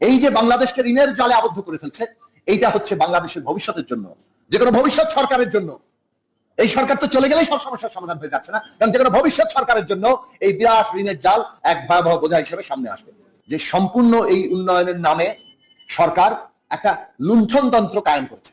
এই যে বাংলাদেশকে ঋণের জালে আবদ্ধ করে ফেলছে, এইটা হচ্ছে বাংলাদেশের ভবিষ্যতের জন্য। যে কোনো ভবিষ্যৎ সরকারের জন্য। এই সরকার তো চলে গেলেই সব সমস্যার সমাধান হয়ে যাচ্ছে না। কারণ যে কোনো ভবিষ্যৎ সরকারের জন্য এই বিরাট ঋণের জাল এক ভয়াবহ বোঝা হিসেবে সামনে আসবে। যে সম্পূর্ণ এই উন্নয়নের নামে সরকার একটা লুণ্ঠনতন্ত্র কায়েম করছে।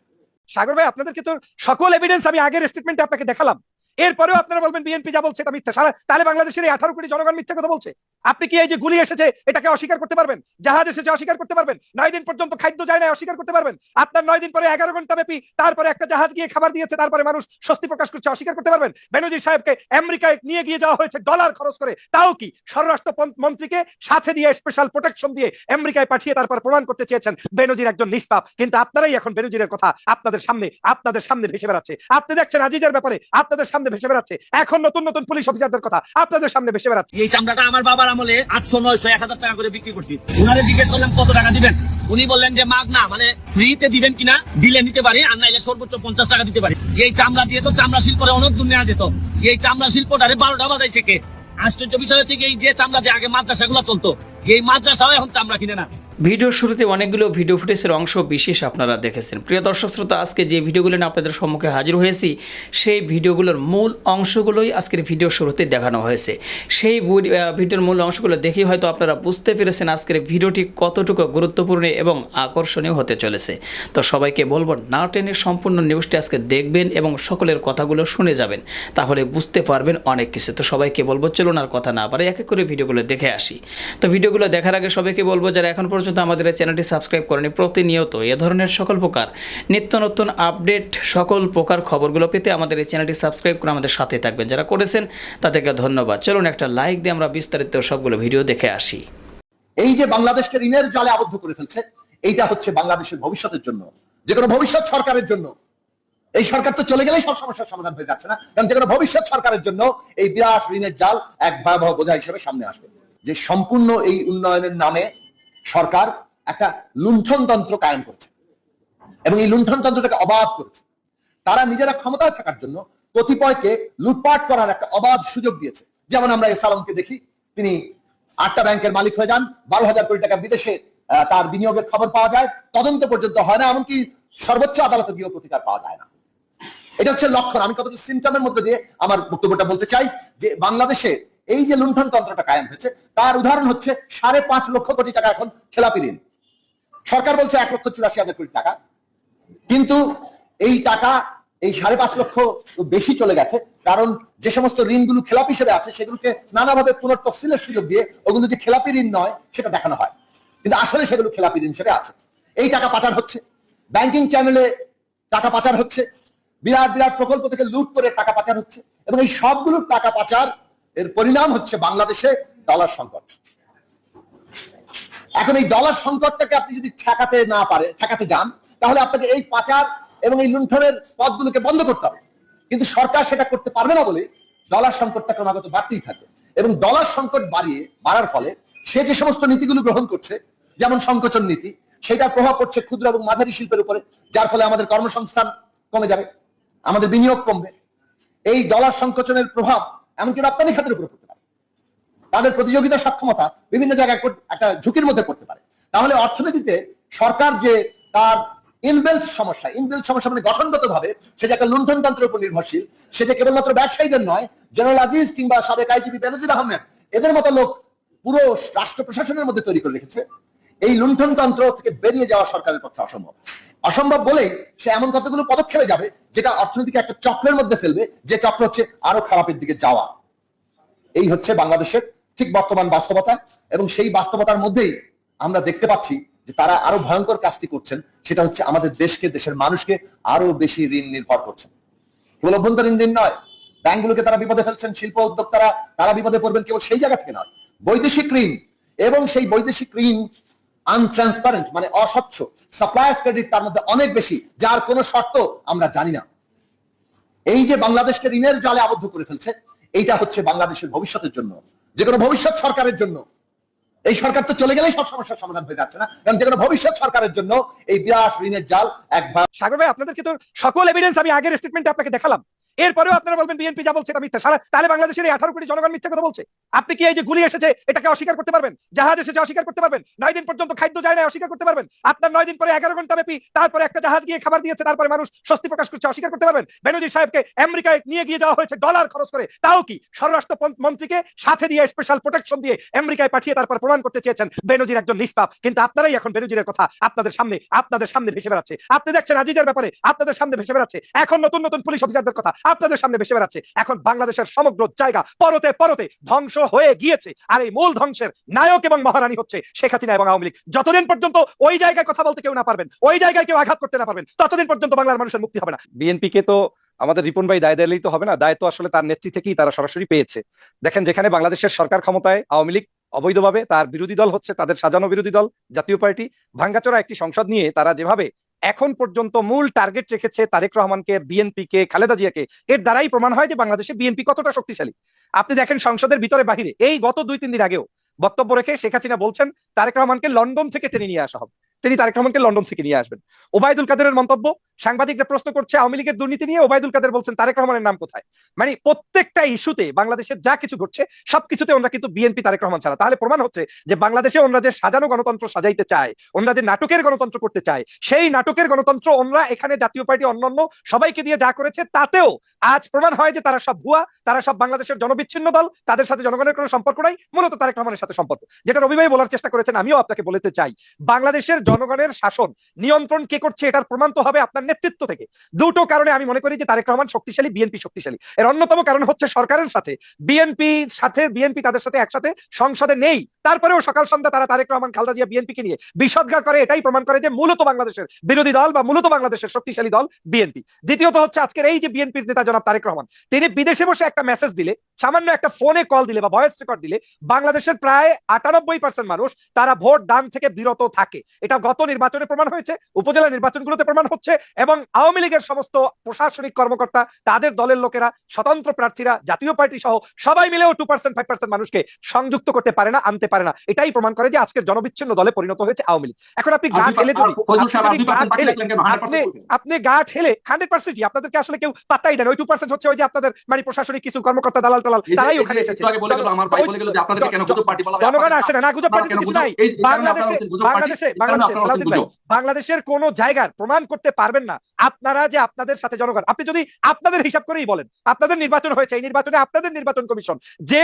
সাগর ভাই, আপনাদেরকে তো সকল এভিডেন্স আমি আগের স্টেটমেন্টে আপনাকে দেখালাম। এরপরেও আপনারা বলবেন বিএনপি যা বলছে এটা মিথ্যা। সারা তাহলে বাংলাদেশের এই আঠারো কোটি জনগণ মিথ্যা কথা বলছে? আপনি কি এই যে গুলি এসেছে, এটাকে অস্বীকার করতে পারবেন? জাহাজ এসেছে, অস্বীকার করতে পারবেন? নয় দিন পর্যন্ত খাদ্য যায় না অস্বীকার করতে পারবেন? আপনার নয় দিন পরে এগারো ঘণ্টা ব্যাপী তারপরে একটা জাহাজ গিয়ে খাবার দিয়েছে, তারপরে মানুষ স্বস্তি প্রকাশ করছে, অস্বীকার করতে পারবেন? বেনজির সাহেবকে আমেরিকায় নিয়ে গিয়ে যাওয়া হয়েছে ডলার খরচ করে। তাও কি স্বরাষ্ট্র মন্ত্রীকে সাথে দিয়ে স্পেশাল প্রোটেকশন দিয়ে আমেরিকায় পাঠিয়ে তারপর প্রমাণ করতে চেয়েছেন বেনজির একজন নিষ্পাপ? কিন্তু আপনারাই এখন বেনজিরের কথা আপনাদের সামনে আপনাদের সামনে ভেসে বেড়াচ্ছে। আপনি দেখছেন আজিজের ব্যাপারে, আপনাদের সামনে ভেসে বেড়াচ্ছে। এখন নতুন নতুন পুলিশ অফিসারদের কথা আপনাদের সামনে ভেসে বেড়াচ্ছে। এই চামড়াটা আমার বাবার আমলে আটশো নয়শো, এক হাজার টাকা করে বিক্রি করছি। উনারে জিজ্ঞেস করলাম, কত টাকা দিবেন? উনি বললেন যে, মাগ না মানে ফ্রিতে দিবেন কিনা, দিলে নিতে পারি, আর নাইলে সর্বোচ্চ পঞ্চাশ টাকা দিতে পারি। এই চামড়া দিয়ে তো চামড়া শিল্পরে অনেক দূর নেওয়া যেত। এই চামড়া শিল্পটারে বারোটা বাজাইছে কে? আশ্চর্য বিষয় হচ্ছে এই যে চামড়া দিয়ে আগে মাদ্রাসা মাদ্রাসাগুলো চলতো, এই মাদ্রাসাও এখন চামড়া কিনে না। ভিডিওর শুরুতে অনেকগুলো ভিডিও ফুটেজের অংশ বিশেষ আপনারা দেখেছেন। প্রিয় দর্শক শ্রোতা, আজকে যে ভিডিওগুলো নিয়ে আপনাদের সম্মুখে হাজির হয়েছি, সেই ভিডিওগুলোর মূল অংশগুলোই আজকের ভিডিও শুরুতে দেখানো হয়েছে। সেই ভিড- ভিডিওর মূল অংশগুলো দেখেই হয়তো আপনারা বুঝতে পেরেছেন আজকের ভিডিওটি কতটুকু গুরুত্বপূর্ণ এবং আকর্ষণীয় হতে চলেছে। তো সবাইকে বলব, না টেনে সম্পূর্ণ নিউজটি আজকে দেখবেন এবং সকলের কথাগুলো শুনে যাবেন, তাহলে বুঝতে পারবেন অনেক কিছু। তো সবাইকে বলব, চলুন আর কথা না পারে এক এক করে ভিডিওগুলো দেখে আসি। তো ভিডিওগুলো দেখার আগে সবাইকে বলব, যারা এখন পর্যন্ত আমাদের এই চ্যানেলটি সাবস্ক্রাইব করেনি, প্রতিনিয়ত এ ধরনের সকল প্রকার নিত্য নতুন আপডেট, সকল প্রকার খবরগুলো পেতে আমাদের এই চ্যানেলটি সাবস্ক্রাইব করে আমাদের সাথে থাকবেন। যারা করেছেন, তাদেরকে ধন্যবাদ। চলুন একটা লাইক দিয়ে আমরা বিস্তারিত সবগুলো ভিডিও দেখে আসি। এই যে বাংলাদেশকে ঋণের জালে আবদ্ধ করে ফেলছে, এইটা হচ্ছে বাংলাদেশের ভবিষ্যতের জন্য, যে কোনো ভবিষ্যৎ সরকারের জন্য। এই সরকার তো চলে গেলেই সব সমস্যার সমাধান হয়ে যাচ্ছে না, কারণ যে কোনো ভবিষ্যৎ সরকারের জন্য এই বিরাট ঋণের জাল এক ভয়াবহ বোঝা হিসেবে সামনে আসবে। যে সম্পূর্ণ এই উন্নয়নের নামে সরকার একটা লুণ্ঠনতন্ত্র কায়েম করেছে। এবং এই লুণ্ঠনতন্ত্রটাকে অবাধ করেছে। তারা নিজেরা ক্ষমতায় থাকার জন্য কতিপয়কে লুটপাট করার একটা অবাধ সুযোগ দিয়েছে। যেমন আমরা এসালমকে দেখি, তিনি আটটা ব্যাংকের মালিক হয়ে যান, বারো হাজার কোটি টাকা বিদেশে তার বিনিয়োগের খবর পাওয়া যায়। তদন্ত পর্যন্ত হয় না, এমনকি সর্বোচ্চ আদালতে গিয়েও প্রতিকার পাওয়া যায় না। এটা হচ্ছে লক্ষণ। আমি কতটা সিমটমের মধ্যে দিয়ে আমার বক্তব্যটা বলতে চাই যে বাংলাদেশে এই যে লুণ্ঠন তন্ত্রটা কায়েম হয়েছে, তার উদাহরণ হচ্ছে সাড়ে পাঁচ লক্ষ কোটি টাকা এখন খেলাপি ঋণ। সরকার বলছে এক লক্ষ চুরাশি হাজার কোটি টাকা। কিন্তু এই টাকা এই সাড়ে পাঁচ লক্ষ বেশি চলে গেছে, কারণ যে সমস্ত ঋণগুলো খেলাপি হিসেবে আছে, সেগুলোকে নানাভাবে পুনর্তফসিলের সুযোগ দিয়ে ওগুলো যে খেলাপি ঋণ নয়, সেটা দেখানো হয়। কিন্তু আসলে সেগুলো খেলাপি ঋণ হিসেবে আছে। এই টাকা পাচার হচ্ছে। ব্যাংকিং চ্যানেলে টাকা পাচার হচ্ছে। বিরাট বিরাট প্রকল্প থেকে লুট করে টাকা পাচার হচ্ছে। এবং এই সবগুলো টাকা পাচার এর পরিণাম হচ্ছে বাংলাদেশে ডলার সংকট। এখন এই ডলার সংকটটাকে আপনি যদি ঠেকাতে না পারে, ঠেকাতে যান, তাহলে আপনাকে এই পাচার এবং এই লুণ্ঠনের পথগুলোকে বন্ধ করতে হবে। কিন্তু সরকার সেটা করতে পারবে না বলে ডলার সংকটটা ক্রমাগত বাড়তেই থাকবে এবং ডলার সংকট বাড়িয়ে, বাড়ার ফলে সে যে সমস্ত নীতিগুলো গ্রহণ করছে, যেমন সংকোচন নীতি, সেটার প্রভাব পড়ছে ক্ষুদ্র এবং মাঝারি শিল্পের উপরে, যার ফলে আমাদের কর্মসংস্থান কমে যাবে, আমাদের বিনিয়োগ কমবে। এই ডলার সংকোচনের প্রভাব এমনকি রপ্তানি খাতের উপরে পড়তে পারে। তাদের প্রতিযোগিতা সক্ষমতা বিভিন্ন জায়গায় একটা ঝুঁকির মধ্যে পড়তে পারে। তাহলে অর্থনীতিতে সরকার যে তার ইনবেলস সমস্যা ইনবেলস সমস্যা মানে গঠনগত ভাবে সে যে একটা লুণ্ঠনতন্ত্রের উপর নির্ভরশীল, সে যে কেবলমাত্র ব্যবসায়ীদের নয়, জেনারেল আজিজ কিংবা সাবেক আইজিপি বেনজির আহমেদ, এদের মতো লোক পুরো রাষ্ট্র প্রশাসনের মধ্যে তৈরি করে রেখেছে। এই লুণ্ঠনতন্ত্র থেকে বেরিয়ে যাওয়া সরকারের পক্ষে অসম্ভব। অসম্ভব বলেই সে এমন কতগুলো পদক্ষেপে যাবে, যেটা অর্থনীতিকে একটা চক্রের মধ্যে ফেলবে, যে চক্র হচ্ছে আরও খারাপের দিকে যাওয়া। এই হচ্ছে বাংলাদেশের ঠিক বর্তমান বাস্তবতা, এবং সেই বাস্তবতার মধ্যেই আমরা দেখতে পাচ্ছি যে তারা আরও ভয়ঙ্কর কাজটি করছেন, সেটা হচ্ছে আমাদের দেশকে, দেশের মানুষকে আরও বেশি ঋণ নির্ভর করছেন কেবল অভ্যন্তরীণ ঋণ নয়, ব্যাংকগুলোকে তারা বিপদে ফেলছেন, শিল্প উদ্যোক্তারা, তারা বিপদে পড়বেন কেবল সেই জায়গা থেকে নয়, বৈদেশিক ঋণ, এবং সেই বৈদেশিক ঋণ আনট্রান্সপারেন্ট মানে অস্বচ্ছ। সাপ্লায়ার্স ক্রেডিট তার মধ্যে অনেক বেশি, যার কোনো শর্ত আমরা জানি না। এই যে বাংলাদেশকে ঋণের জালে আবদ্ধ করে ফেলছে, এইটা হচ্ছে বাংলাদেশের ভবিষ্যতের জন্য। যে কোনো ভবিষ্যৎ সরকারের জন্য। এই সরকার তো চলে গেলেই সব সমস্যার সমাধান হয়ে যাচ্ছে না। কারণ যে কোনো ভবিষ্যৎ সরকারের জন্য এই বিরাট ঋণের জাল এক সাগর ভাই, আপনাদেরকে তো সকল এভিডেন্স আমি আগের স্টেটমেন্টে আপনাকে দেখালাম। এরপরেও আপনারা বলবেন বিএনপি যা বলছে এটা মিথ্যা। সারা তাহলে বাংলাদেশের এই আঠারো কোটি জনগণ মিথ্যা কথা বলছে। আপনি কি এই যে গুলি এসেছে, এটাকে অস্বীকার করতে পারবেন? জাহাজ এসেছে, অস্বীকার করতে পারবেন? নয় দিন পর্যন্ত খাদ্য যায় না অস্বীকার করতে পারবেন? আপনার নয় দিন পরে এগারো ঘণ্টা ব্যাপী তারপরে একটা জাহাজ গিয়ে খাবার দিয়েছে, তারপরে মানুষ স্বস্তি প্রকাশ করছে, অস্বীকার করতে পারবেন? বেনজির সাহেবকে আমেরিকায় নিয়ে গিয়ে যাওয়া হয়েছে ডলার খরচ করে। তাও কি? স্বরাষ্ট্র মন্ত্রীকে সাথে দিয়ে স্পেশাল প্রোটেকশন দিয়ে আমেরিকায় পাঠিয়ে তারপর প্রমাণ করতে চেয়েছেন বেনজির একজন নিষ্পাপ। কিন্তু আপনারাই এখন বেনজিরের কথা আপনাদের সামনে আপনাদের সামনে ভেসে বেড়াচ্ছে। আপনি দেখছেন আজিজের ব্যাপারে, আপনাদের সামনে ভেসে বেড়াচ্ছে। এখন নতুন নতুন পুলিশ অফিসারদের কথা। আপনাদের সামনে ভেসে বেড়াচ্ছে। এখন বাংলাদেশের সমগ্র জায়গা পরতে পরতে ধ্বংস হয়ে গিয়েছে। আর এই মূল ধ্বংসের নায়ক এবং মহারানী হচ্ছে শেখ হাসিনা এবং আওয়ামী লীগ। যতদিন পর্যন্ত ওই জায়গায় কথা বলতে কেউ না পারবেন, ওই জায়গায় কেউ আঘাত করতে না পারবেন, ততদিন পর্যন্ত বাংলার মানুষের মুক্তি হবে না। বিএনপি কে তো আমাদের রিপন ভাই দায় দিলেই তো হবে না। দায় তো আসলে তার নেতৃত্বে থেকেই তারা সরাসরি পেয়েছে। দেখেন যেখানে বাংলাদেশের সরকার ক্ষমতায় আওয়ামী লীগ অবৈধভাবে তার বিরোধী দল হচ্ছে তাদের সাজানো বিরোধী দল, জাতীয় পার্টি, ভাঙ্গাচোরা একটি সংসদ নিয়ে তারা যেভাবে এখন পর্যন্ত মূল টার্গেট রেখেছে তারেক রহমানকে বিএনপি কে, খালেদা জিয়াকে। এর দ্বারাই প্রমাণ হয় যে বাংলাদেশে বিএনপি কতটা শক্তিশালী। আপনি দেখেন সংসদের ভিতরে বাহিরে, এই গত দুই, তিন দিন আগেও বক্তব্য রেখে শেখ হাসিনা বলছেন, তারেক রহমানকে লন্ডন থেকে টেনে নিয়ে আসা হবে। তিনি তারেক রহমানকে লন্ডন থেকে নিয়ে আসবেন। ওবায়দুল কাদেরের মন্তব্য সাংবাদিকরা প্রশ্ন করছে, আওয়ামী লীগের দুর্নীতি নিয়ে ওবায়দুল কাদের বলছেন, তারেক রহমানের নাম কোথায়? মানে প্রত্যেকটা ইস্যুতে বাংলাদেশের যা কিছু ঘটছে, সবকিছুতে ওনারা কিন্তু বিএনপি, তারেক রহমান ছাড়া। তাহলে প্রমাণ হচ্ছে যে বাংলাদেশে ওনারা যে সাজানো গণতন্ত্র সাজাইতে চায়, ওনারা যে নাটকের গণতন্ত্র করতে চায়, সেই নাটকের গণতন্ত্র ওনারা এখানে জাতীয় পার্টি অন্যান্য সবাইকে দিয়ে যা করেছে, তাতেও আজ প্রমাণ হয় যে তারা সব ভুয়া, তারা সব বাংলাদেশের জনবিচ্ছিন্ন দল, তাদের সাথে জনগণের কোনো সম্পর্ক নাই, মূলত তারেক রহমানের সাথে সম্পর্ক। যেটা রবি ভাই বলার চেষ্টা করেছেন, আমিও আপনাকে বলতে চাই, বাংলাদেশের জনগণের শাসন নিয়ন্ত্রণ কে করছে, এটার প্রমাণ তো হবে আপনার নেতৃত্ব থেকে। দুটো কারণে আমি মনে করি যে তারেক রহমান শক্তিশালী, বিএনপি শক্তিশালী। এর অন্যতম কারণ হচ্ছে সরকারের সাথে। বিএনপির সাথে, বিএনপি তাদের সাথে একসাথে সংসদে নেই। তারপরেও সকাল সন্ধ্যা তারা তারেক রহমান, খালদা জিয়া, বিএনপিকে নিয়ে বিষদগার করে। এটাই প্রমাণ করে যে মূলত বাংলাদেশের বিরোধী দল বা মূলত বাংলাদেশের শক্তিশালী দল বিএনপি। দ্বিতীয়ত হচ্ছে আজকের এই যে বিএনপির নেতা জনাব তারেক রহমান, তিনি বিদেশে বসে একটা মেসেজ দিলে, সামান্য একটা ফোনে কল দিলে বা ভয়েস রেকর্ড দিলে, বাংলাদেশের প্রায় আটানব্বই পার্সেন্ট মানুষ তারা ভোট দান থেকে বিরত থাকে। এটা গত নির্বাচনে প্রমাণ হয়েছে, উপজেলা নির্বাচনগুলোতে প্রমাণ হচ্ছে এবং আওয়ামী লীগের সমস্ত প্রশাসনিক কর্মকর্তা তাদের দলের লোকেরা স্বতন্ত্র প্রার্থীরা জাতীয় পার্টি সহ সবাই মিলেও টু পার্সেন্ট ফাইভ পার্সেন্ট মানুষকে সংযুক্ত করতে পারে না আনতে পারে না এটাই প্রমাণ করে যে আজকের জনবিচ্ছিন্ন দলে পরিণত হয়েছে আওয়ামী লীগ এখন আপনি গা ঠেলে আপনি আর যদি 2% গা ঠেলে রাখলেন কেন? 100% আপনি গা ঠেলে হান্ড্রেড পার্সেন্টই আপনাদেরকে আসলে কেউ পাত্তাই দেন ওই টু পার্সেন্ট হচ্ছে ওই যে আপনাদের মানে প্রশাসনিক কিছু কর্মকর্তা দালাল টালাল তারাই ওখানে এসেছে? জনগণ আসে না না গুজব পার্টি কিছু নাই বাংলাদেশে বাংলাদেশে বাংলাদেশে। বাংলাদেশের কোন জায়গার প্রমাণ করতে পারবেন না। আপনারা যে আপনাদের সাথে জনগণ, আপনি যদি আপনাদের হিসাব করেই বলেন, আপনাদের নির্বাচন হয়েছে, এই নির্বাচনে আপনাদের নির্বাচন কমিশন, যে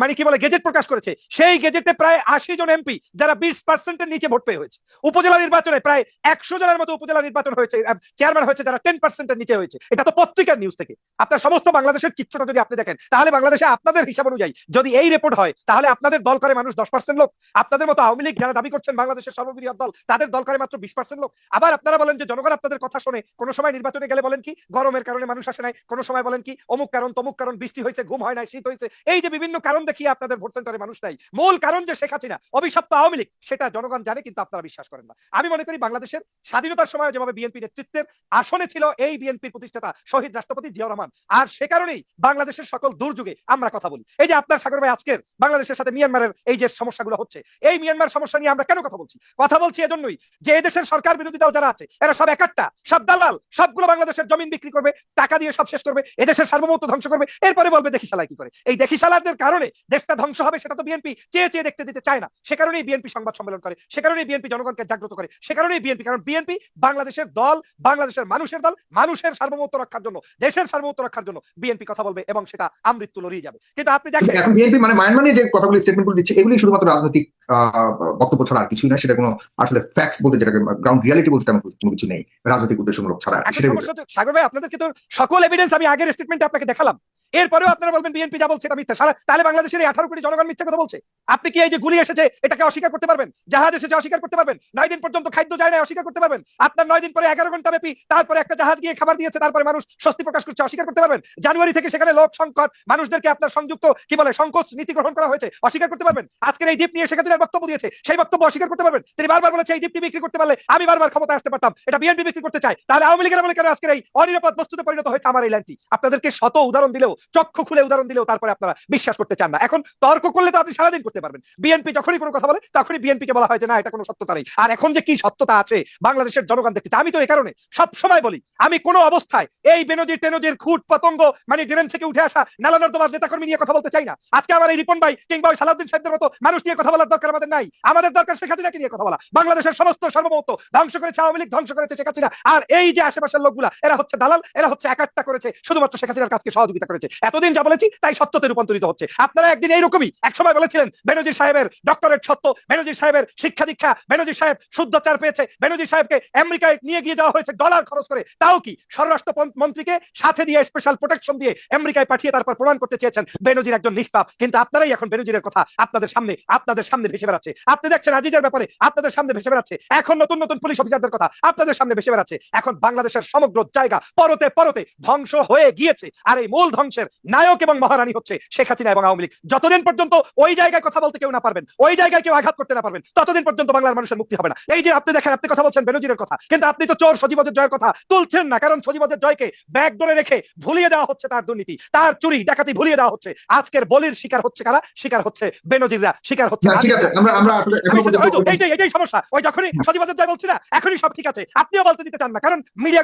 মানে কি বলে, গেজেট প্রকাশ করেছে, সেই গেজেটে প্রায় আশি জন এমপি, যারা বিশ পার্সেন্টের নিচে ভোট পেয়ে হয়েছে। উপজেলা নির্বাচনে প্রায় একশো জনের মতো উপজেলা নির্বাচন হয়েছে চেয়ারম্যান হয়েছে, যারা টেন পার্সেন্টের নিচে হয়েছে। এটা তো পত্রিকার নিউজ থেকে। আপনার সমস্ত বাংলাদেশের চিত্রটা যদি আপনি দেখেন, তাহলে বাংলাদেশে আপনাদের হিসাব অনুযায়ী যদি এই রিপোর্ট হয়, তাহলে আপনাদের দল করে মানুষ দশ পার্সেন্ট লোক। আপনাদের মতো আওয়ামী লীগ যারা দাবি করছেন বাংলাদেশের সর্ববৃহৎ দল, তাদের দল করে মাত্র বিশ পার্সেন্ট লোক। আবার আপনারা বলেন যে জনগণ আপনাদের কথা শুনে। কোনো সময় নির্বাচনে গেলে বলেন কি, গরমের কারণে মানুষ আসে নাই। কোনো সময় বলেন কি, অমুক কারণ, তমুক কারণ, বৃষ্টি হয়েছে, ঘুম হয় নাই, শীত হয়েছে। এই যে বিভিন্ন কারণ দেখিয়ে আপনাদের ভোট সেন্টারে মানুষ নাই। মূল কারণ যে শেখ হাসিনা, অভিশপ্ত আওয়ামী লীগ, সেটা জনগণ জানে কিন্তু আপনারা বিশ্বাস করেন না। আমি মনে করি বাংলাদেশের স্বাধীনতার সময় যেভাবে বিএনপি নেতৃত্বের আসনে ছিল, এই বিএনপির প্রতিষ্ঠাতা শহীদ রাষ্ট্রপতি জিয়াউর রহমান। আর সে কারণেই বাংলাদেশের সকল দুর্যোগে আমরা কথা বলি। এই যে আপনার সাগর ভাই আজকের বাংলাদেশের সাথে মিয়ানমারের এই যে সমস্যাগুলো হচ্ছে, এই মিয়ানমার সমস্যা নিয়ে আমরা কেন কথা বলছি? কথা বলছি এজন্যই যে এদেশের সরকার বিরোধী দল যারা আছে, এরা সব একাট্টা। সব দালাল, সবগুলো বাংলাদেশের জমিন বিক্রি করবে, টাকা দিয়ে সব শেষ করবে, এদেশের সার্বভৌমত্ব ধ্বংস করবে, এরপরে বলবে দেখি সালাই কি করে। এই দেখি সালাদের কারণে দেশটা ধ্বংস হবে, সেটা তো বিএনপি চেয়ে চেয়ে দেখতে দিতে চায় না। সে কারণেই বিএনপি সংবাদ সম্মেলন করে, সে কারণেই বিএনপি জনগণকে জাগ্রত করে, সে কারণেই বিএনপি, কারণ বিএনপি বাংলাদেশের দল, বাংলাদেশের মানুষের দল, মানুষের সার্বভৌমত্ব রক্ষার জন্য, দেশের সার্বভৌমত্ব রক্ষার জন্য বিএনপি কথা বলবে এবং সেটা আমৃত্যু লড়িয়ে যাবে। কিন্তু আপনি দেখেন এখন বিএনপি মানে মায়ানমার যে কথাগুলি স্টেটমেন্টগুলো দিচ্ছে, এগুলি শুধুমাত্র রাজনৈতিক বক্তব্য ছাড়া আর কিছুই না সেটা কোনো আসলে ফ্যাক্টস বলতে যেটাকে গ্রাউন্ড রিয়ালিটি বলতে তেমন কোনো কিছু নেই রাজনৈতিক উদ্দেশ্যমূলক ছাড়া। এখন সেটাই সাগর ভাই আপনাদেরকে তো সকল এভিডেন্স আমি আগের স্টেটমেন্টে আপনাকে দেখালাম এরপরেও আপনারা বলবেন বিএনপি যা বলছে এটা মিথ্যা। সারা তাহলে বাংলাদেশের এই আঠারো কোটি জনগণ মিথ্যা কথা বলছে। আপনি কি এই যে গুলি এসেছে, এটাকে অস্বীকার করতে পারবেন? জাহাজ এসেছে, অস্বীকার করতে পারবেন? নয় দিন পর্যন্ত খাদ্য যায় না অস্বীকার করতে পারবেন? আপনার নয় দিন পরে এগারো ঘণ্টা ব্যাপী তারপরে একটা জাহাজ গিয়ে খাবার দিয়েছে, তারপরে মানুষ স্বস্তি প্রকাশ করছে, অস্বীকার করতে পারবেন? জানুয়ারি থেকে সেখানে লোক সংকট, মানুষদেরকে আপনার সংযুক্ত, কি বলে, সংকোচ নীতি গ্রহণ করা হয়েছে, অস্বীকার করতে পারবেন? আজকের এই দ্বীপ নিয়ে শেখ হাসিনার বক্তব্য দিয়েছে, সেই বক্তব্য অস্বীকার করতে পারবেন? তিনি বারবার বলেছে, এই দ্বীপটি বিক্রি করতে পারলে আমি বারবার ক্ষমতা আসতে পারতাম। এটা বিএনপি বিক্রি করতে চায়। তাহলে আওয়ামী লীগের আমলে কেন আজকের এই অনিরাপদ বস্তুতে পরিণত হয়েছে আমার এই লাইনটি আপনাদেরকে শত উদাহরণ দিলেও চক্ষু খুলে উদাহরণ দিলেও তারপরে আপনারা বিশ্বাস করতে চান না। এখন তর্ক করলে তো আপনি সারাদিন করতে পারবেন। বিএনপি যখনই কোনো কথা বলে, তখনই বিএনপি কে বলা হয় যে, না, এটা কোনো সত্যতা নেই। আর এখন যে কি সত্যতা আছে, বাংলাদেশের জনগণ দেখতে আমি তো এই কারণে সব সময় বলি, আমি কোনো অবস্থায় এই বেনজির টেনজির খুট পতঙ্গ মানে ড্রেন থেকে উঠে আসা নালানোর তোমার নেতাকর্মী নিয়ে কথা বলতে চাই না। আজকে আমার এই রিপন ভাই কিংবা ওই সালাউদ্দিন সাহেবদের মতো মানুষ নিয়ে কথা বলার দরকার আমাদের নাই। আমাদের দরকার শেখ হাসিনাকে নিয়ে কথা বলা। বাংলাদেশের সমস্ত সর্বমত ধ্বংস করেছে আওয়ামী লীগ, ধ্বংস করেছে শেখ হাসিনা। আর এই যে আশেপাশের লোকগুলা, এরা হচ্ছে দালাল, এরা হচ্ছে একাট্টা করেছে। শুধুমাত্র শেখ হাসিনার কাজকে সহযোগিতা করেছে। এতদিন যা বলেছি, তাই সত্যতে রূপান্তরিত হচ্ছে। আপনারা একদিন এইরকমই একসময় বলেছিলেন, বেনজির সাহেবের ডক্টরেট সত্য, বেনজির সাহেবের শিক্ষা দীক্ষা, বেনজির সাহেব শুদ্ধাচার পেয়েছে, বেনজির সাহেবকে আমেরিকায় নিয়ে গিয়ে যাওয়া হয়েছে ডলার খরচ করে। তাও কি? স্বরাষ্ট্র মন্ত্রীকে সাথে দিয়ে স্পেশাল প্রোটেকশন দিয়ে আমেরিকায় পাঠিয়ে তারপর প্রমাণ করতে চেয়েছেন বেনজির একজন নিষ্পাপ। কিন্তু আপনারাই এখন বেনজিরের কথা আপনাদের সামনে আপনাদের সামনে ভেসে বেড়াচ্ছে। আপনি দেখছেন আজিজের ব্যাপারে, আপনাদের সামনে ভেসে বেড়াচ্ছে। এখন নতুন নতুন পুলিশ অফিসারদের কথা আপনাদের সামনে ভেসে বেড়াচ্ছে। এখন বাংলাদেশের সমগ্র জায়গা পরতে পরতে ধ্বংস হয়ে গিয়েছে। আর এই মূল ধ্বংসের নায়ক এবং মহারানী হচ্ছে শেখ হাসিনা এবং আওয়ামী লীগ। যতদিন পর্যন্ত ওই জায়গায় কথা বলতে কেউ না পারবেন ওই জায়গায় কেউ আঘাত করতে না পারবেন ততদিন পর্যন্ত বাংলার মানুষের মুক্তি হবে না। এই যে আপনি দেখেন আপনি কথা বলছেন বেনজিরের কথা কিন্তু আপনি তো চোর সজীবদের জয়ের কথা তুলছেন না কারণ সজীবদের জয়কে ব্যাগ ধরে রেখে ভুলিয়ে দেওয়া হচ্ছে তার দুর্নীতি। তার চুরি ডাকাতি ভুলিয়ে দেওয়া হচ্ছে। আজকের বলির শিকার হচ্ছে কারা? শিকার হচ্ছে বেনজিররা শিকার হচ্ছে এইটাই এটাই সমস্যা ওই যখনই সজীবদের জয় বলছি না এখনই সব ঠিক আছে। আপনিও বলতে দিতে চান না কারণ মিডিয়া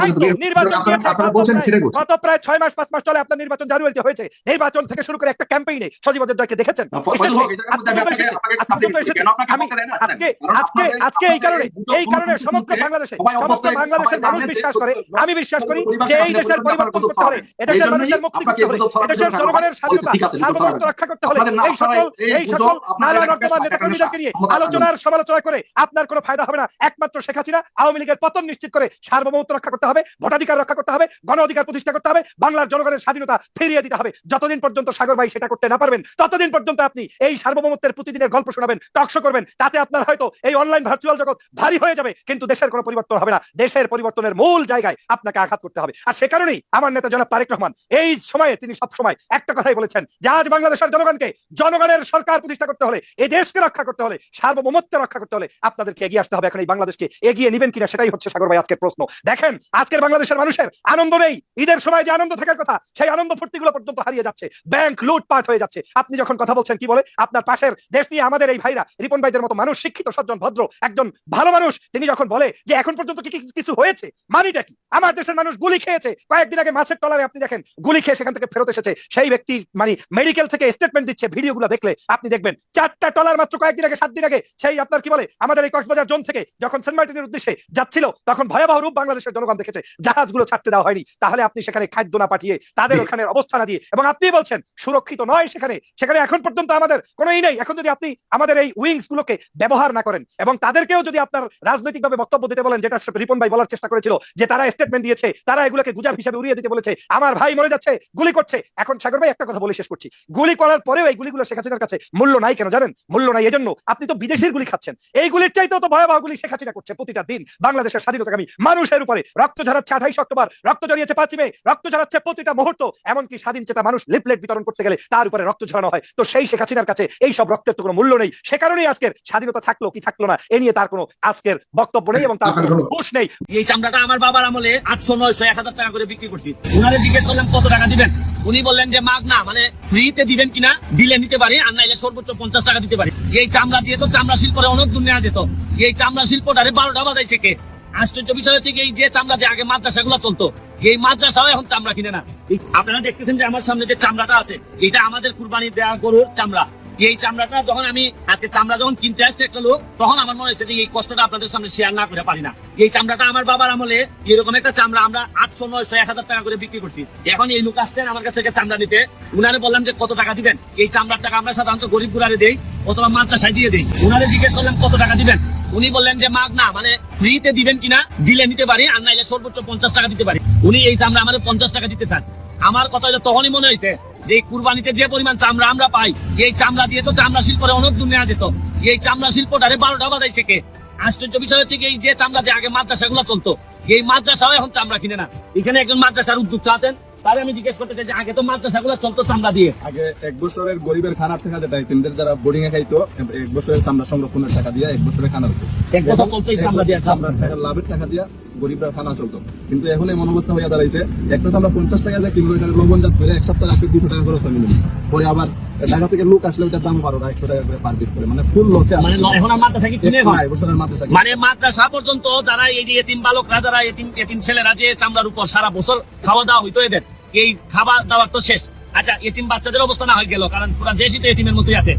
হয়নি। নির্বাচন আপনারা গত বলছেন প্রায়- গত মাস পাঁচ মাস চলে আপনার নির্বাচন জানুয়ারিতে হয়েছে নির্বাচন থেকে শুরু করে একটা ক্যাম্পেইনে দেখেছেন। আজকে আজকে এই কারণে এই কারণে সমগ্র বাংলাদেশে সমস্ত বাংলাদেশের মানুষ বিশ্বাস করে। আমি বিশ্বাস করি যে এই দেশের পরিবর্তন করতে হলে এদেশের মানুষের মুক্তি করতে হলে এদেশের জনগণের স্বাধীনতা সার্বভৌমত্ব রক্ষা করতে হলে এই সকল এই সকল আপনারা নানা একটা নর্দমা নেতাকর্মীদেরকে নিয়ে আলোচনার সমালোচনা করে আপনার কোনো ফায়দা হবে না। একমাত্র শেখ হাসিনা আওয়ামী লীগের পতন নিশ্চিত করে সার্বভৌমত্ব রক্ষা করতে হবে ভোটাধিকার রক্ষা করতে হবে, গণ অধিকার প্রতিষ্ঠা করতে হবে, বাংলার জনগণের স্বাধীনতা ফিরিয়ে দিতে হবে। যতদিন পর্যন্ত সাগর ভাই সেটা করতে না পারবেন, ততদিন পর্যন্ত আপনি এই সার্বভৌমত্বের প্রতিদিনের গল্প শোনাবেন টকশো করবেন, তাতে আপনার হয়তো এই অনলাইন ভার্চুয়াল জগৎ ভারী হয়ে যাবে, কিন্তু দেশের কোনো পরিবর্তন হবে না। দেশের পরিবর্তনের মূল জায়গায় আপনাকে আঘাত করতে হবে। আর সে কারণেই আমার নেতা জনাব তারেক রহমান, এই সময়ে তিনি সব সময় একটা কথাই বলেছেন যে আজ বাংলাদেশের জনগণকে, জনগণের সরকার প্রতিষ্ঠা করতে হলে এই দেশকে রক্ষা করতে হলে, সার্বভৌমত্ব রক্ষা করতে হলে আপনাদেরকে এগিয়ে আসতে হবে। এখন এই বাংলাদেশকে এগিয়ে নেবেন কিনা সেটাই হচ্ছে সাগর ভাই আজকের প্রশ্ন। দেখেন, আজকের বাংলাদেশের মানুষের আনন্দ নেই। ঈদের সময় যে আনন্দ থাকার কথা, সেই আনন্দ ফুর্তিগুলো পর্যন্ত হারিয়ে যাচ্ছে। ব্যাংক লুটপাট হয়ে যাচ্ছে। আপনি যখন কথা বলছেন, কি বলে? আপনার পাশের দেশ নিয়ে আমাদের এই ভাইরা, রিপন ভাইদের মতো মানুষ, শিক্ষিত, সজ্জন, ভদ্র, একজন ভালো মানুষ, তিনি যখন বলে যে এখন পর্যন্ত কি কিছু হয়েছে, মানিটা কি? আমার দেশের মানুষ গুলি খেয়েছে। কয়েকদিন আগে মাছের টলারে আপনি দেখেন, গুলি খেয়ে সেখান থেকে ফেরত এসেছে। সেই ব্যক্তি মানে মেডিকেল থেকে স্টেটমেন্ট দিচ্ছে, ভিডিওগুলো দেখলে। আপনি দেখবেন, চারটা টলার মাত্র কয়েকদিন আগে সাত দিন আগে, সেই আপনার কি বলে? আমাদের এই কক্সবাজার জোন থেকে যখন সেন্ট মার্টিনের উদ্দেশ্যে যাচ্ছিল, তখন ভয়াবহ রূপ বাংলাদেশের জনগণ দেখেছে। জাহাজগুলো ছাড়তে দেওয়া হয়নি তাহলে আপনি সেখানে খাদ্য না পাঠিয়ে তাদের ওখানে অবস্থা না দিয়ে এবং আপনি বলছেন সুরক্ষিত নয় সেখানে সেখানে এখন পর্যন্ত আমাদের কোনো ই নেই। এখন যদি আপনি আমাদের এই উইংস গুলোকে ব্যবহার না করেন এবং তাদেরকেও যদি আপনার রাজনৈতিকভাবে বক্তব্য দিতে বলেন যেটা রিপন ভাই বলার চেষ্টা করেছিল যে তারা স্টেটমেন্ট দিয়েছে তারা এগুলোকে গুজব হিসেবে উড়িয়ে দিতে বলেছে আমার ভাই মরে যাচ্ছে গুলি করছে। এখন সাগর ভাই একটা কথা বলে শেষ করছি। গুলি করার পরেও এই গুলিগুলো শেখ হাসিনার কাছে মূল্য নাই কেন জানেন? মূল্য নাই এজন্য। আপনি তো বিদেশের গুলি খাচ্ছেন। এই গুলির চাইতেও তো ভয়াবহ গুলি শেখ হাসিনা করছে প্রতিটা দিন। বাংলাদেশের স্বাধীনতাকামী মানুষের উপরে। রক্ত ঝরাচ্ছে আঠাইশ অক্টোবর। রক্ত জড়িয়েছে পাঁচ মে রক্ত ঝরাচ্ছে প্রতিটা মুহূর্ত। এমনকি স্বাধীন চেতা মানুষ লিফলেট বিতরণ করতে গেলে তার উপরে রক্ত ঝরানো হয়। তো সেই শেখ হাসিনার কাছে এই সব রক্তের তো কোনো মূল্য নেই। সে কারণেই আজকের স্বাধীনতা থাকল কি থাকল না, এ নিয়ে তার কোনো আজকের বক্তব্য নেই এবং তার কোনো হুঁশ নেই। এই চামড়াটা আমার বাবার আমলে আটশো নয়শো এক হাজার টাকা করে বিক্রি করছি। উনারে জিজ্ঞেস করলাম, কত টাকা দিবেন? উনি বললেন যে, মাগ না মানে ফ্রিতে দিবেন কিনা, দিলে নিতে পারি, আর নাইলে সর্বোচ্চ পঞ্চাশ টাকা দিতে পারি। এই চামড়া দিয়ে তো চামড়া শিল্পরে অনেক দূর নেওয়া যেত। এই চামড়া শিল্পটারে বারোটা বাজাইছে কে? আশ্চর্য বিষয় হচ্ছে এই যে চামড়া দিয়ে আগে মাদ্রাসাগুলো চলতো, এই মাদ্রাসাও এখন চামড়া কিনে না। আপনারা দেখতেছেন যে আমার সামনে যে চামড়াটা আছে, এটা আমাদের কুরবানি দেওয়া গরুর চামড়া। এই চামড়াটা যখন আমি আজকে চামড়া যখন কিনতে আসছে একটা লোক, তখন আমার মনে হয়েছে যে এই কষ্টটা আপনাদের সামনে শেয়ার না করে পারি না। এই চামড়াটা আমার বাবার আমলে এরকম একটা চামড়া আমরা আটশো, নয়শো, এক হাজার টাকা করে বিক্রি করছি। এখন এই লোক আসছেন আমার কাছ থেকে চামড়া নিতে। উনারে বললাম যে, কত টাকা দিবেন? এই চামড়ার টাকা আমরা সাধারণত গরিব গুড়ারে দেই অথবা মাদ্রাসায় দিয়ে দেই। উনারে জিজ্ঞেস করলাম, কত টাকা দিবেন? উনি বললেন যে, মাগ না মানে ফ্রিতে দিবেন কিনা, দিলে নিতে পারি, আর নাইলে সর্বোচ্চ পঞ্চাশ টাকা দিতে পারি। উনি এই চামড়া আমাদের পঞ্চাশ টাকা দিতে চান। আমার কথা তখনই মনে হয়েছে যে এই কুরবানিতে যে পরিমাণ চামড়া আমরা পাই এই চামড়া দিয়ে তো চামড়া শিল্পরে অনেক দূর নেওয়া যেত। এই চামড়া শিল্পটারে বারোটা বাজাইছে কে? আশ্চর্য বিষয় হচ্ছে এই যে চামড়া দিয়ে আগে মাদ্রাসাগুলো চলতো এই মাদ্রাসাও এখন চামড়া কিনে না। এখানে একজন মাদ্রাসার উদ্যোক্তা আছেন তারে আমি জিজ্ঞেস করতে চাই যে আগে তো মাদ্রাসাগুলো চলতো চামড়া দিয়ে। আগে এক বছরের গরিবের খানার টাকা যেটা তিনদের যারা বোর্ডিং এ খাইতো এক বছরের চামড়া সংরক্ষণের টাকা দিয়ে এক বছরের খানা হতো এক বছর চলতো চামড়া দিয়ে। চামড়ার টাকা লাভের টাকা দিয়া গরিবরা খানা চলতো। কিন্তু এখন এমন অবস্থা হয়ে দাঁড়াইছে। একটা চামড়া পঞ্চাশ টাকা দিয়ে কিনবো এটা লবণ জাত করে এক সপ্তাহ রাখতে দুশো টাকা খরচ হয়। পরে আবার ঢাকা থেকে লোক আসলে ওটার দাম বারো একশো টাকা করে পার পিস করে। মানে ফুল লসে মানে এখন আর মাদ্রাসা কি কিনে না এবছরের মাদ্রাসা মানে মাদ্রাসা পর্যন্ত যারা এই যে এতিম বালকরা যারা এতিম এতিম ছেলেরা যে চামড়ার উপর সারা বছর খাওয়া দাওয়া হইতো এদের এই খাবার দাবার তো শেষ। আচ্ছা এতিম বাচ্চাদের অবস্থা না হয়ে গেল কারণ পুরো দেশই তো এতিমের মতোই আছে।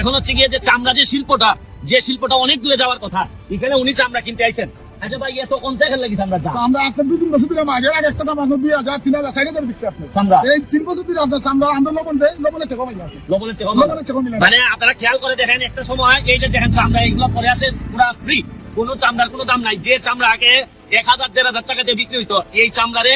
এখন হচ্ছে গিয়ে যে চামড়া যে শিল্পটা যে শিল্পটা অনেক দূরে যাওয়ার কথা এখানে উনি চামড়া কিনতে আইছেন। আচ্ছা ভাই এত কোন জায়গায় লাগি চামড়া আমরা আজকে দু তিন বছর ধরে মাঝে আগে একটা দাম আপনার দুই হাজার তিন হাজার চার হাজার বিকছে আপনি চামড়া? এই তিন বছর ধরে আপনার আমরা আমরা লবণ দেয় লবণের টাকা পাই না লবণের চেয়ে লবণের টাকা মিলে মানে আপনারা খেয়াল করে দেখেন একটা সময় এই যে দেখেন চামড়া এগুলো পরে আছে পুরা ফ্রি কোনো চামড়ার কোনো দাম নাই। যে চামড়া আগে এক হাজার দেড় হাজার টাকা দিয়ে বিক্রি হইতো এই চামড়ারে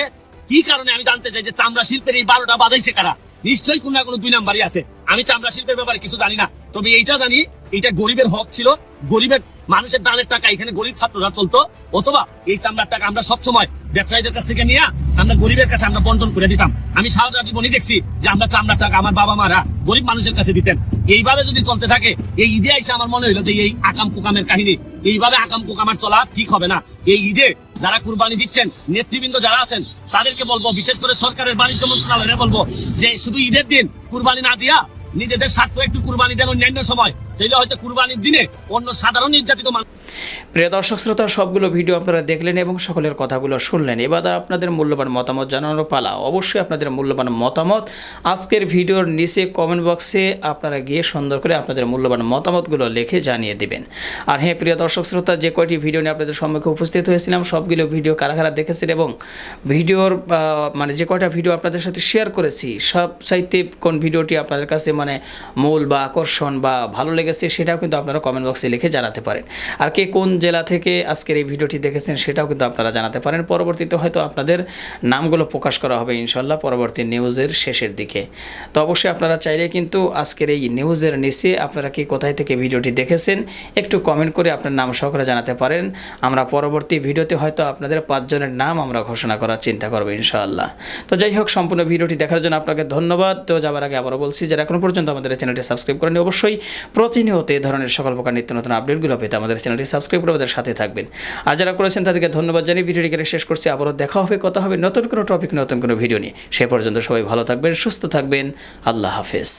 কি কারণে আমি জানতে চাই যে চামড়া শিল্পের এই বারোটা বাজাইছে কারা? নিশ্চয়ই কোন না কোনো দুই নাম্বারই আছে। আমি চামড়া শিল্পের ব্যাপারে কিছু জানি না। তবে এইটা জানি এটা গরিবের হক ছিল। গরিবের মানুষের দানের টাকা, এখানে গরিব ছাত্ররা চলতো, অথবা এই চামড়ার টাকা আমরা সবসময় ব্যবসায়ীদের কাছ থেকে নিয়ে আমরা গরিবের কাছে আমরা বন্টন করে দিতাম। আমি সারা জীবনই দেখছি যে আমরা চামড়ার টাকা আমার বাবা মারা গরিব মানুষের কাছে দিতেন। এইভাবে যদি চলতে থাকে, এই ঈদে এসে আমার মনে হইল যে এই আকাম কুকামের কাহিনী, এইভাবে আকাম কুকামার চলা ঠিক হবে না। এই ঈদে যারা কুরবানি দিচ্ছেন, নেতৃবৃন্দ যারা আছেন, তাদেরকে বলব, বিশেষ করে সরকারের বাণিজ্য মন্ত্রণালয়ে বলব যে শুধু ঈদের দিন কুরবানি না দিয়া নিজেদের স্বার্থ একটু কুরবানি দেন অন্যান্য সময়। তাইলে হয়তো কুরবানির দিনে অন্য সাধারণ নির্যাতিত মানুষ প্রিয় দর্শক শ্রোতা, সবগুলো ভিডিও আপনারা দেখলেন এবং সকলের কথাগুলো শুনলেন। এবার আপনাদের মূল্যবান মতামত জানানোর পালা। অবশ্যই আপনাদের মূল্যবান মতামত আজকের ভিডিওর নিচে কমেন্ট বক্সে আপনারা গিয়ে সুন্দর করে আপনাদের মূল্যবান মতামতগুলো লিখে জানিয়ে দিবেন। আর হ্যাঁ প্রিয় দর্শক শ্রোতা, যে কয়টি ভিডিও নিয়ে আপনাদের সম্মুখে উপস্থিত হয়েছিলাম, সবগুলো ভিডিও কারা কারা দেখেছেন এবং ভিডিওর মানে যে কয়টা ভিডিও আপনাদের সাথে শেয়ার করেছি, সব চাইতে কোন ভিডিওটি আপনাদের কাছে মানে মূল বা আকর্ষণ বা ভালো লেগেছে সেটাও কিন্তু আপনারা কমেন্ট বক্সে লিখে জানাতে পারেন। আর কে কোন জেলা থেকে আজকের এই ভিডিওটি দেখেছেন, সেটাও কিন্তু আপনারা জানাতে পারেন। পরবর্তীতে হয়তো আপনাদের নামগুলো প্রকাশ করা হবে ইনশাল্লাহ পরবর্তী নিউজের শেষের দিকে। তো অবশ্যই আপনারা চাইলে কিন্তু আজকের এই নিউজের নিচে আপনারা কি কোথায় থেকে ভিডিওটি দেখেছেন, একটু কমেন্ট করে আপনার নাম সহকারে জানাতে পারেন। আমরা পরবর্তী ভিডিওতে হয়তো আপনাদের পাঁচজনের নাম আমরা ঘোষণা করার চিন্তা করব ইনশাআল্লাহ। তো যাই হোক, সম্পূর্ণ ভিডিওটি দেখার জন্য আপনাকে ধন্যবাদ। তো যাবার আগে আবারও বলছি, যারা এখনও পর্যন্ত আমাদের চ্যানেলটি সাবস্ক্রাইব করেনি অবশ্যই প্রতিনিয়ত এই ধরনের সকল প্রকার নিত্য নতুন আপডেটগুলো পেতে আমাদের চ্যানেলটি সাবস্ক্রাইব করে আমাদের সাথে থাকবেন। আর যারা করেছেন তাদেরকে ধন্যবাদ জানিয়ে ভিডিওটি এখানে শেষ করছি। আবারও দেখা হবে, কথা হবে নতুন কোনো টপিক নতুন কোনো ভিডিও নিয়ে। সে পর্যন্ত সবাই ভালো থাকবেন, সুস্থ থাকবেন। আল্লাহ হাফেজ।